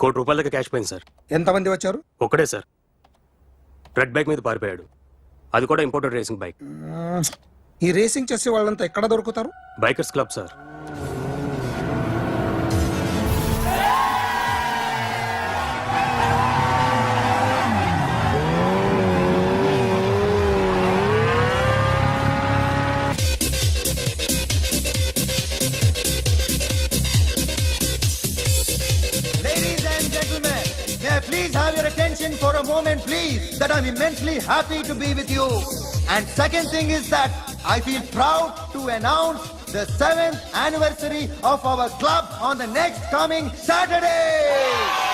కోటి రూపాయల దాకా క్యాష్ పోయింది సార్. ఎంతమంది వచ్చారు? ఒక్కడే సార్. రెడ్ బైక్ మీద పారిపోయాడు. అది కూడా ఇంపోర్టెడ్ రేసింగ్ బైక్. ఈ రేసింగ్ చేసే వాళ్ళంతా ఎక్కడ దొరుకుతారు? Bikers club sir. Attention for a moment, please, that I'm immensely happy to be with you. And second thing is that I feel proud to announce the seventh anniversary of our club on the next coming Saturday.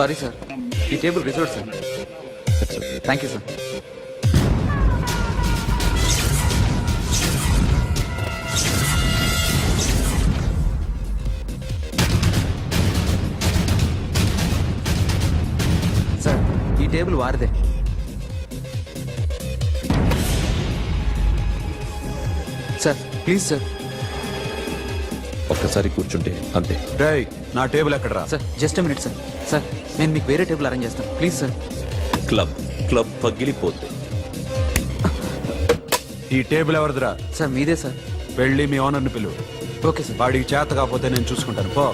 Sorry sir. ఈ table reserve sir. Thank you sir sir ఈ table వారిదే. Sir please sir ఒక్కసారి కూర్చుంటే అంతే. రేయ్ నా table ఎక్కడరా? Sir just minute sir sir నేను మీకు వేరే టేబుల్ అరేంజ్ చేస్తాను. Please sir. క్లబ్ క్లబ్ పగిలిపోద్ది ఈ టేబుల్ ఎవరిదిరా? సార్ మీదే సార్. వెళ్ళి మీ ఓనర్ని పిలువు. Okay sir. వాడికి చేత కాకపోతే నేను చూసుకుంటాను. పో.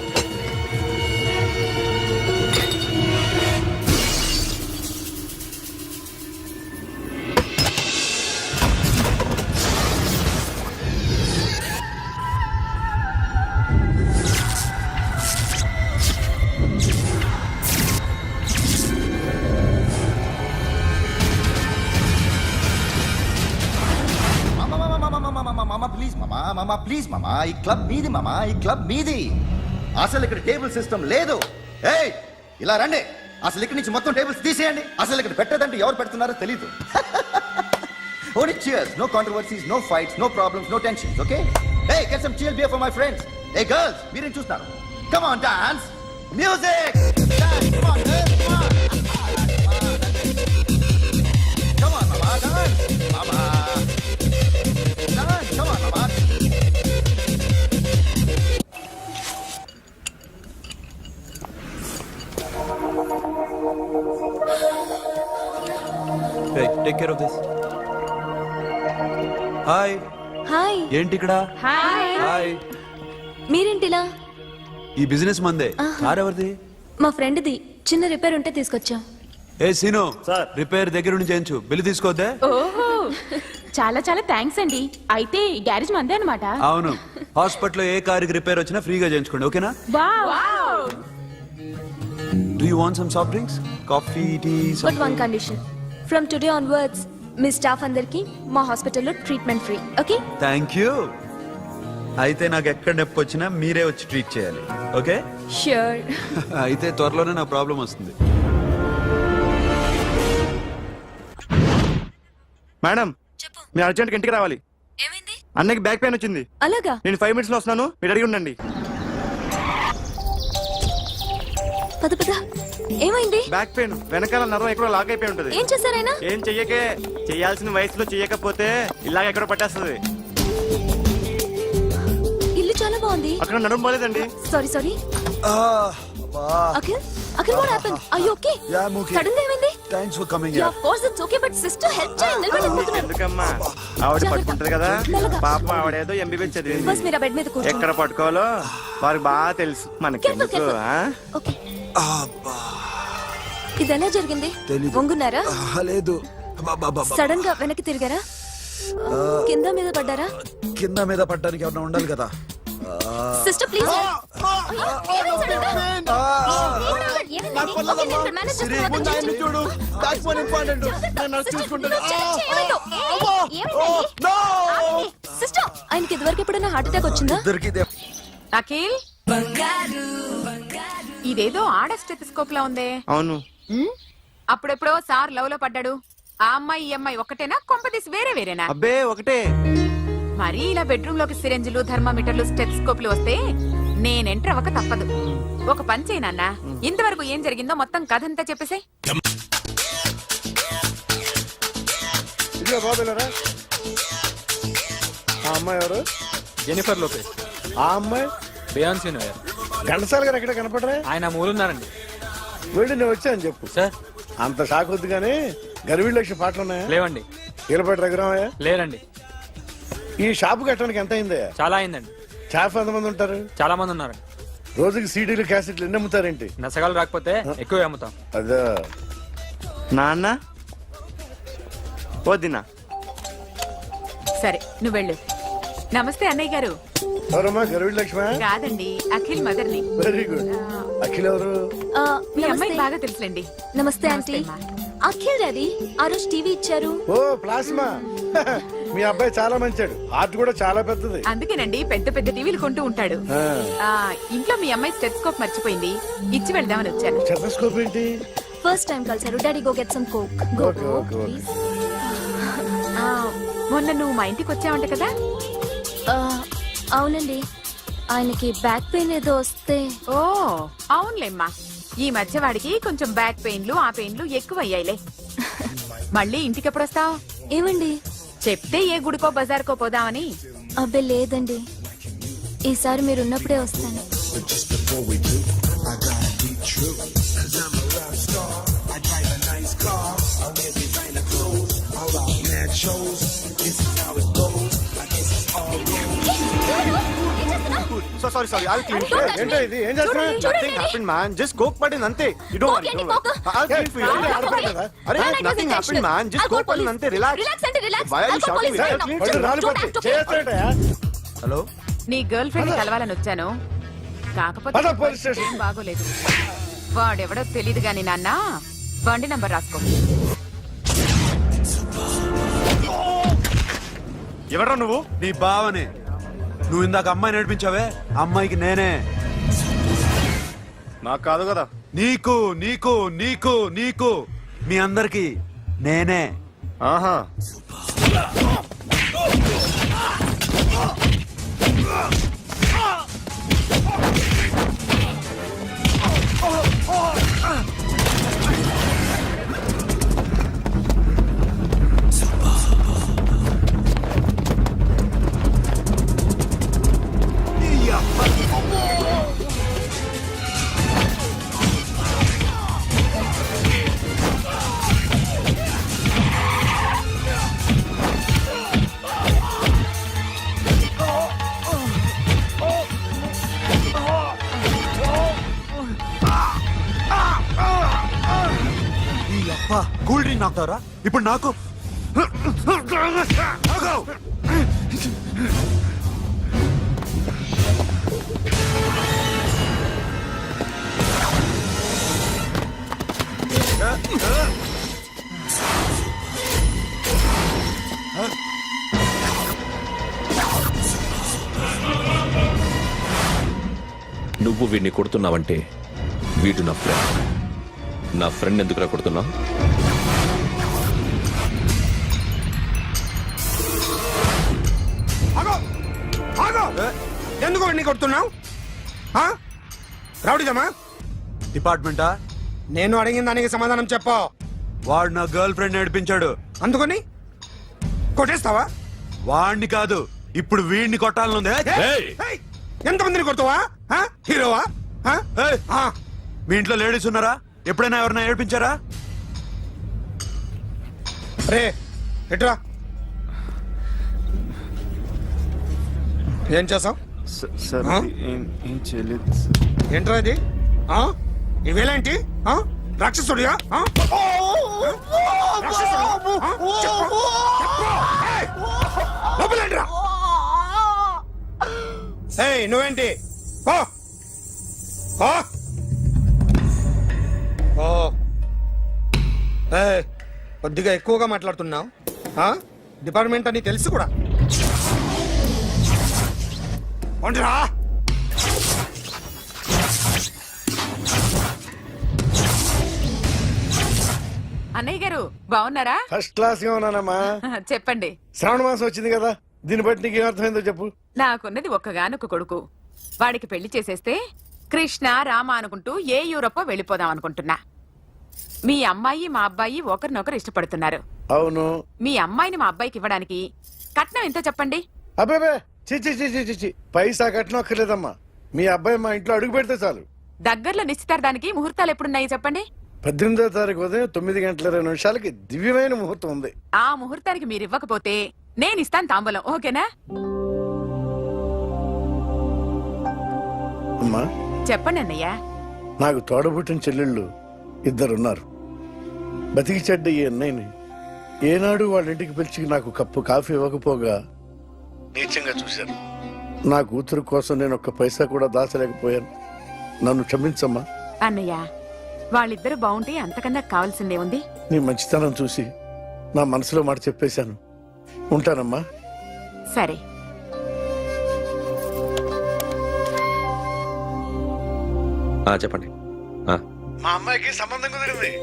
మామ ప్లీజ్ మామ ఈ క్లబ్ మీది మామా ఈ క్లబ్ మీది. అసలు ఇక్కడ టేబుల్ సిస్టమ్ లేదు. ఏయ్ ఇలా రండి. అసలు ఇక్కడ నుంచి మొత్తం టేబుల్స్ తీసేయండి. అసలు ఇక్కడ పెట్టదంటే ఎవరు పెడుతున్నారో తెలీదు. Only cheers no controversies no fights no problems no tensions okay hey get some cheer beer for my friends hey girls మీరేం చూస్తున్నారు? Come on dance music come on take care of this hi hi ఏంటి ఇక్కడ hi hi మీరేంటిలా? ఈ business మందే. Car ఎవరిది? మా ఫ్రెండ్ది. చిన్న repair ఉంటే తీసుకొచ్చా. ఏ సీను. రిపేర్ దగ్గర నుండి చేయించు. బిల్లు తీసుకోవద్దే ఓహో. చాలా చాలా థ్యాంక్స్ అండి. అయితే ఈ గ్యారేజ్ మందే అనమాట అవును. హాస్పిటల్లో ఏ కారుకి రిపేర్ వచ్చినా ఫ్రీగా చేయించుకోండి. ఓకేనా? Do you want some soft drinks coffee tea but one condition from today onwards me staff అందరికి మా హాస్పిటల్లో treatment free okay thank you అయితే నాకు ఎక్కడ నొప్పి వచ్చినా మీరే వచ్చి ట్రీట్ చేయాలి ఓకే ష్యూర్ అయితే త్వరలోనే నా ప్రాబ్లం వస్తుంది. మేడం చెప్పు. మీరు అర్జెంట్ ఇంటికి రావాలి. ఏమైంది? అన్నకి బ్యాక్ పెయిన్ వచ్చింది. అలాగా? నేను ఫైవ్ మినిట్స్లో వస్తున్నాను మీరు అడిగి ఉండండి. పద పద. ఏమైంది? బ్యాక్ పెయిన్ వెనకాల నరం ఎక్కడో లాక్ అయిపోయి ఉంటుంది. ఏం చేశారైనా ఏం చెయ్యకే? చేయాల్సిన వయసులో చెయ్యకపోతే ఇలాగ ఎక్కడో పట్టేస్తుంది. ఇల్లు చాలా బాగుంది. అక్కడ నడుము పోలేదండి sorry sorry Akhil Akhil what happen I you okay I'm okay. సడన్గా ఏమైంది thanks for coming ya of course it's okay but sister help చేయండి ఎందుకమ్మా? ఆవిడ. పట్టుకుంటది కదా. పాపం ఆవిడేదో ఎంబీబీ చదివింది. ఫస్ట్ మీరు బెడ్ మీద కూర్చోండి. ఎక్కడ పట్టుకోవాలో వారికి బాగా తెలుసు. ఆ? ఓకే ఇది ఎలా జరిగింది? తెలీదు. వంగున్నారా? లేదు. సడన్గా వెనక్కి తిరిగారా? కింద మీద పడ్డారా? కింద మీద పట్టడానికి ఎవరైనా ఉండాలి కదా. Sister please. చూడు. బ్యాక్ ఫోన్ ఇంపార్టెంట్ సిస్టర్ ఆయనకి ఇదివరకు ఎప్పుడైనా హార్ట్ అటాక్ వచ్చిందా? ఇద్దరికి అఖిల్? ఇదేదో ఆడ స్టెథిస్కోప్ లా ఉందే. అవును. ఉమ్, అప్పుడెప్పుడో సార్ లవ్లో పడ్డాడు. ఆ అమ్మాయి ఈ అమ్మాయి ఒకటేనా? కొంపదీసి వేరే వేరేనా? అబ్బే ఒకటే. మరి ఇలా బెడ్రూమ్లోకి సిరెంజులు థర్మామీటర్లు స్టెథిస్కోప్లు వస్తే నేను ఎంటర్ అవ్వక తప్పదు. ఒక పని చేయి నాన్న. ఇంతవరకు ఏం జరిగిందో మొత్తం కథ అంతా చెప్పేసే ఇదిగో బాబులరా ఆ అమ్మాయి ఎవరు? Jennifer Lopez. ఆ అమ్మాయి? Beyoncé knower. ఘంటసాల గారు ఎక్కడ కనపడరా? ఆయన మూలున్నారండి వెళ్ళి నేను వచ్చాను చెప్పు. సార్. అంత షాక్ వద్దు కానీ గర్వీళ్ళ లక్ష పాటలు ఉన్నాయా? లేవండి. ఈలపాటి రఘురామయ్య? లేరండి. ఈ షాపు కట్టడానికి ఎంత అయిందయ్యా చాలా అయిందండి. షాప్ ఎంతమంది ఉంటారు? చాలా మంది ఉన్నారండి. రోజుకి సీడీలు క్యాసెట్లు ఎన్ని అమ్ముతారేంటి? నసగాలు రాకపోతే ఎక్కువ అమ్ముతాం. అదే. నాన్న? వద్దినా సరే నువ్వు వెళ్ళు. నమస్తే అన్నయ్య గారు. ఎవరమ్మా? గర్వీళ్ళ లక్ష్మ కాదండి అఖిల్ మదర్ని వెరీ గుడ్ అఖిల్ ఎవరు? ఆ, మీ నమస్తే. అమ్మాయికి బాగా తెలుసులేండి. నమస్తే ఆంటీ. అఖిల్ డాడీ ఆ రోజు టీవీ ఇచ్చారు. ఓ ప్లాస్మా. మీ అబ్బాయి చాలా మంచాడు. హార్ట్ కూడా చాలా పెద్దది. అందుకేనండి పెద్ద పెద్ద టీవీలు కొంటూ ఉంటాడు. ఆ, ఆ ఇంట్లో మీ అమ్మాయి స్టెథిస్కోప్ మర్చిపోయింది. ఇచ్చి వెళ్దామని వచ్చాను. స్టెథోస్కోప్ ఏంటి? ఫస్ట్ టైం కలిసారు daddy go get some coke go Okay, go okay, okay. Please ఆ, మొన్న నువ్వు మా ఇంటికి వచ్చావంట కదా? అవునండి. ఆయనకి బ్యాక్ పెయిన్ ఏదో వస్తే. ఓ అవునులేమ్మా. ఈ మధ్య వాడికి కొంచెం బ్యాక్ పెయిన్లు ఆ పెయిన్లు ఎక్కువ అయ్యాయిలే మళ్ళీ ఇంటికి ఎప్పుడు వస్తావు ఏమండి? చెప్తే ఏ గుడికో బజార్కో పోదామని. అబ్బే లేదండి. ఈసారి మీరు ఉన్నప్పుడే వస్తాను so sorry sorry I'll clean Don't touch ఏంటో me. ఇది? ఏం చేస్తున్నా. Nothing happen man just coke పడింది అంతే. యు డోంట్ Coke ఏంటి, coke? I'll clean for you ఏంటి, ఆడపడ్డదా? అరే nothing happen intentional. Man just coke పడింది. అంతే. రిలాక్స్ Relax అంటే you I'll call shouting? police right now. పళ్ళు రాలిపోతే. చేయొచ్చాడయా హలో నీ గర్ల్ ఫ్రెండ్ కలవాలని వచ్చాను. కాకపోతే station. ఏం బాగోలేదు. వాడెవడో తెలియదు గాని నాన్న బండి నంబర్ రాసుకో. ఎవరా నువ్వు? నీ బావని. నువ్వు ఇందాక అమ్మాయి నడిపించావే అమ్మాయికి నేనే. నాకు కాదు కదా. నీకు నీకు నీకు నీకు. మీ అందరికి నేనే. ఆహా. ఇప్పుడు నాకు నువ్వు వీడిని కొడుతున్నావంటే వీడు నా ఫ్రెండ్ నా ఫ్రెండ్ ఎందుకురా కొడుతున్నావు? ఎందుకు వాడిని కొడుతున్నావు? రౌడీదమ్మా డిపార్ట్మెంటా? నేను అడిగిన దానికి సమాధానం చెప్పు. వాడు నా గర్ల్ ఫ్రెండ్ నడిపించాడు అందుకని? కొట్టేస్తావా? వాడిని కాదు ఇప్పుడు వీడిని కొట్టాలనుంది. ఏయ్! ఏయ్! ఎంతమందిని కొడతావా? ఆ? హీరోవా? ఆ? ఏయ్! ఆ. మీ ఇంట్లో లేడీస్ ఉన్నారా? ఎప్పుడైనా ఎవరైనా ఏడిపించారా? రే ఎట్రా? ఏం చేసావు? స- సార్ ఆ? ఏం ఏం చేయలేదు సార్. ఏంట్రా ఇది ఆ? ఇవేలేంటి ఆ? రాక్షసుడియా ఆ? రాక్షసుడా? ఆ? చెప్పు. చెప్పు. ఏయ్! లోపలేంట్రా? ఏయ్ నువ్వేంటి పో. పో. పో. ఏయ్, కొద్దిగా ఎక్కువగా మాట్లాడుతున్నావు? డిపార్ట్మెంట్ అని తెలుసు కూడా ఉండరా అన్నయ్య గారు బాగున్నారా? ఫస్ట్ క్లాస్గా ఉన్నానమ్మా. చెప్పండి. శ్రావణ మాసం వచ్చింది కదా దీన్ని బట్టి నీకు ఏమర్థమైందో చెప్పు. నాకున్నది ఒక్కగానొక్క కొడుకు. వాడికి పెళ్ళి చేసేస్తే కృష్ణ రామ అనుకుంటూ ఏ యూరోపో వెళ్ళిపోదాం అనుకుంటున్నా. మీ అమ్మాయి మా అబ్బాయి ఒకరినొకరు ఇష్టపడుతున్నారు. అవును. మీ అమ్మాయిని మా అబ్బాయికి ఇవ్వడానికి కట్నం ఎంతో చెప్పండి? చిచి చిచి చిచి పైసా కట్నం అక్కర్లేదమ్మా. మీ అబ్బాయి మా ఇంట్లో అడుగు పెడితే చాలు. దగ్గరలో నిశ్చితార్థానికి ముహూర్తాలు ఎప్పుడున్నాయి చెప్పండి? పద్దెనిమిదో తారీఖు ఉదయం తొమ్మిది గంటల ఇరవై నిమిషాలకి దివ్యమైన ముహూర్తం ఉంది. ఆ ముహూర్తానికి మీరు ఇవ్వకపోతే నేను ఇస్తాను తాంబూలం ఓకేనా? అమ్మా. చెప్పండి అన్నయ్య. నాకు తోడబుట్టిన చెల్లెళ్ళు ఇద్దరున్నారు. బతికి చెడ్డ ఈ అన్నయ్యని ఏనాడు వాళ్ళ ఇంటికి పిలిచి నాకు కప్పు కాఫీ ఇవ్వకపోగా నీచంగా చూశాను. నా కూతురు కోసం నేను ఒక్క పైసా కూడా దాచలేకపోయాను. నన్ను క్షమించమ్మా. అన్నయ్య వాళ్ళిద్దరు బాగుంటే అంతకన్నా కావాల్సిందే ఉంది. నీ మంచితనం చూసి నా మనసులో మాట చెప్పేశాను. ఉంటానమ్మా. సరే. ఆ, చెప్పండి. ఆ, మా అమ్మాయికి సంబంధం కుదిరింది.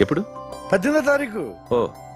ఎప్పుడు? పద్దెనిమిదో తారీఖు. ఓ.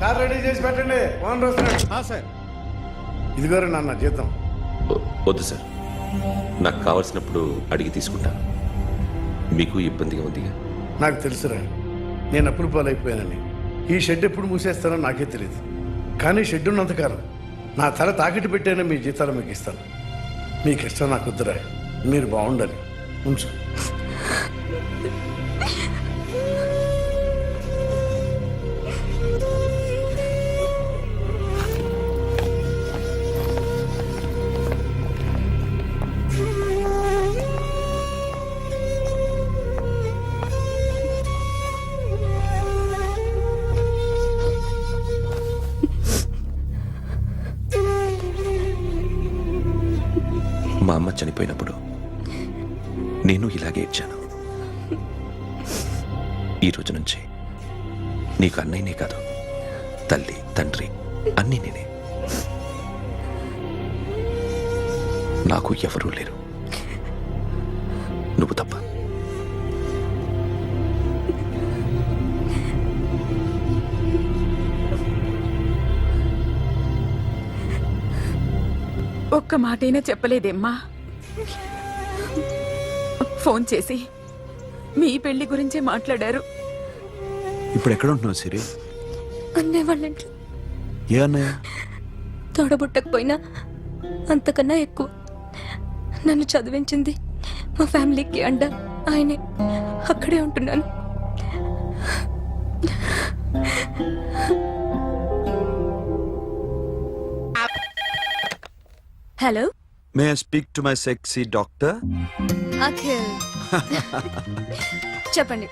కార్ రెడీ చేసి పెట్టండి. ఓనర్ వస్తున్నాడు. సార్. ఇదిగోరు నాన్న జీతం. వద్దు సార్. నాకు కావలసినప్పుడు అడిగి తీసుకుంటాను మీకు ఇబ్బందిగా ఉందిగా? నాకు తెలుసురా నేను అప్పులు పాలైపోయానని. ఈ షెడ్ ఎప్పుడు మూసేస్తానో నాకే తెలియదు కానీ షెడ్ ఉన్నంతకాలం నా తల తాకిట్టు పెట్టైనా మీ జీతాలు మీకు ఇస్తాను. మీకు ఇష్టం నాకు వద్దురా. మీరు బాగుండాలి. ఉంచు. అమ్మ చనిపోయినప్పుడు నేను ఇలాగే ఇచ్చాను. ఈ రోజు నుంచి నీకు అన్నయ్యనే కాదు తల్లి తండ్రి అన్నీ నేనే. నాకు ఎవరూ లేరు. నువ్వు తప్ప. ఒక్క మాటైనా చెప్పలేదేమ్మా? ఫోన్ చేసి మీ పెళ్ళి గురించే మాట్లాడారు. ఇప్పుడు ఎక్కడ ఉంటున్నావు సిరి? అన్నయ్య వాళ్ళ ఇంట్లో. ఏ అన్నయ్య? తోడబుట్టకపోయినా అంతకన్నా ఎక్కువ. నన్ను చదివించింది మా ఫ్యామిలీకి అండ. ఆయనే అక్కడే ఉంటున్నాను. Hello? May speak to my sexy doctor Akhil. చెప్పండి.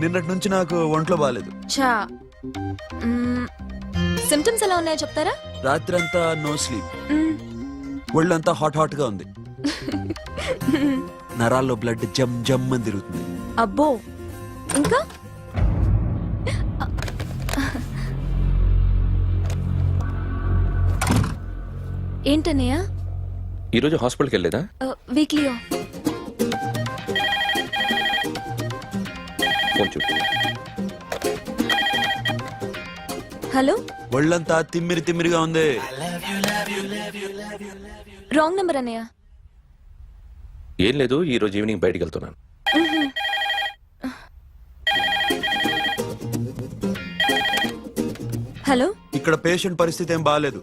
నిన్నటి నుంచి నాకు ఒంట్లో బాగాలేదు చా సిమ్టమ్స్ ఎలా ఉన్నాయో చెప్తారా? రాత్రి అంతా నో స్లీప్. ఒళ్ళంతా హాట్ హాట్గా ఉంది. నరాల్లో బ్లడ్ జమ్ జమ్ అని తిరుగుతుంది. అబ్బో. ఇంకా? ఏంటన్నయ్య? ఈరోజు హాస్పిటల్కి వెళ్ళేదా వీక్లీ హలో? ఒళ్ళంతా తిమ్మిరి తిమ్మిరిగా ఉంది. రాంగ్ నెంబర్ అన్నయ్య. ఏం లేదు ఈరోజు ఈవినింగ్ బయటికి వెళ్తున్నాను. హలో? ఇక్కడ పేషెంట్ పరిస్థితి ఏం బాగాలేదు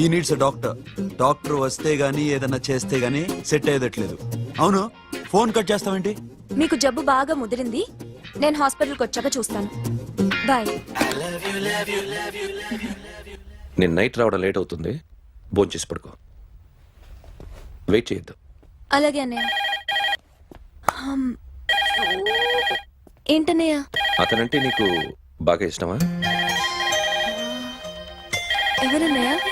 ఈ నీడ్స్ డాక్టర్ డాక్టర్ వస్తే గానీ ఏదన్నా చేస్తే గానీ సెట్ అయ్యేదట్లేదు. అవును? ఫోన్ కట్ చేస్తావేంటి? మీకు జబ్బు బాగా ముదిరింది. నేను హాస్పిటల్కి వచ్చాక చూస్తాను. బాయ్. నేను నైట్ రావడం లేట్ అవుతుంది. భోంచేసి పడుకో. వెయిట్ చేయొద్దు. అలాగే అన్నయ్య. హమ్. ఏంటన్నయ్య? అతనంటే నీకు బాగా ఇష్టమా? ఎవరన్నయ్య?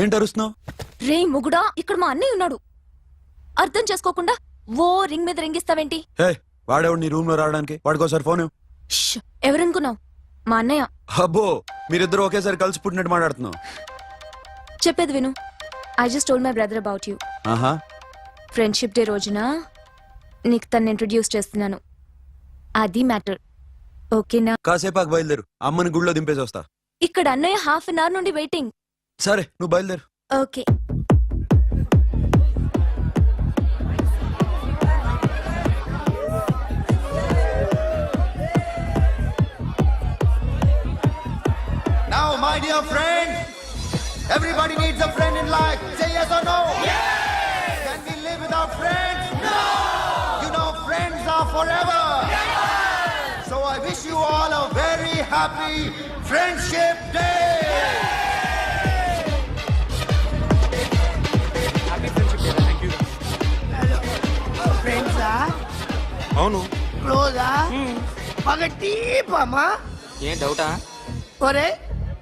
ఏంటి అరుస్తున్నావు? రే ముగుడా ఇక్కడ మా అన్నయ్య ఉన్నాడు. అర్థం చేసుకోకుండా ఓ రింగ్ మీద రింగిస్తావేంటి? హే వాడేవాడు నీ రూమ్లో రావడానికి? వాడికోసారి ఫోన్. ష్, ఎవరనుకున్నావు? మా అన్నయ్య. అబ్బో మీరిద్దరు ఒకేసారి కలిసి పుట్టినట్టు మాట్లాడుతున్నావు. చెప్పేది విను. I just told my brother about you ఆహా. ఫ్రెండ్షిప్ డే రోజున నీకు తను ఇంట్రడ్యూస్ చేస్తున్నాను. అది మ్యాటర్ ఓకేనా కాసేపాకు బయలుదేరు. అమ్మని గుళ్ళో దింపేసి వస్తా. ఇక్కడ అన్నయ్య హాఫ్ అన్ అవర్ నుండి వెయిటింగ్ సరే నువ్వు బయలుదేరు okay Now, my dear friends, everybody needs a friend in life. Say yes or no. Yes. Can we live without friends? No. You know, friends are forever. Yes. So I wish you all a very happy Friendship Day. అవును. క్లోజా బాగా డీపమ్మా ఏం డౌటా? ఒరే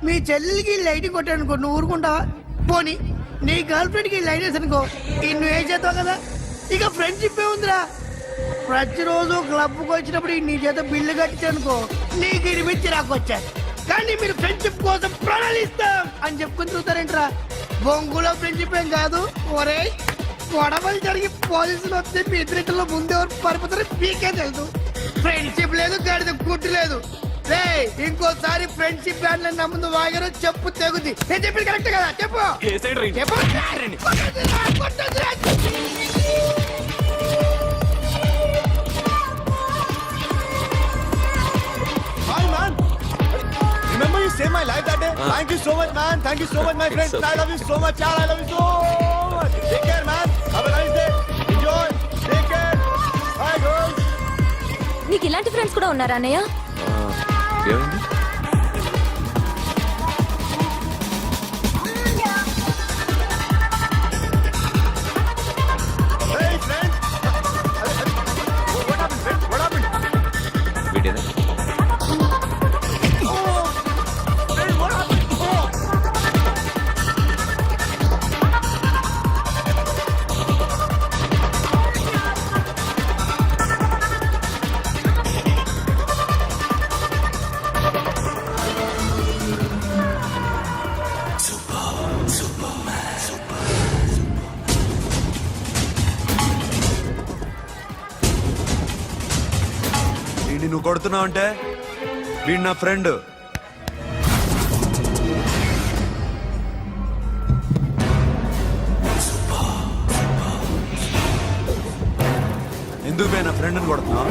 మీ చెల్లెలికి lighting కొట్టానుకో నువ్వు ఊరుకుంటావా? పోనీ నీ girl ఫ్రెండ్కి లైట్ వేసి అనుకో ఈ నువ్వు ఏం చేస్తావు కదా? ఇక ఫ్రెండ్షిప్ ఏ ఉందిరా. ప్రతిరోజు క్లబ్కి వచ్చినప్పుడు నీ చేత బిల్లు కట్టించనుకో నీకు ఇరిమిచ్చి రాకొచ్చాను కానీ మీరు ఫ్రెండ్షిప్ కోసం ప్రణాళిస్తాం అని చెప్పుకుని చూస్తారేంట్రా? బొంగులో ఫ్రెండ్షిప్ ఏం కాదు. ఒరే గొడవలు జరిగి పోలీసులు వస్తే మీ ఇద్దరిలో ముందెవరు పరిపోతారో మీకే తెలుసు. ఫ్రెండ్షిప్ లేదు గాడిద గుడ్డు లేదు. రే ఇంకోసారి ఫ్రెండ్షిప్ బ్యాండ్ నా ముందు వాగారు చెప్పు తెగుద్ది. నేను చెప్పింది కరెక్ట్ కదా? చెప్పు. చెప్పు. కొట్టొద్దురా, కొట్టొద్దురా. Remember you save my life that day thank you so much man thank you so much my friends I love you so much యార్ I love you so much నీకు ఇలాంటి ఫ్రెండ్స్ కూడా ఉన్నారా అన్నయ్య? ఏమైంది? కొడుతున్నావు అంటే వీడు నా ఫ్రెండ్. ఎందుకు నా ఫ్రెండ్ని కొడుతున్నావు?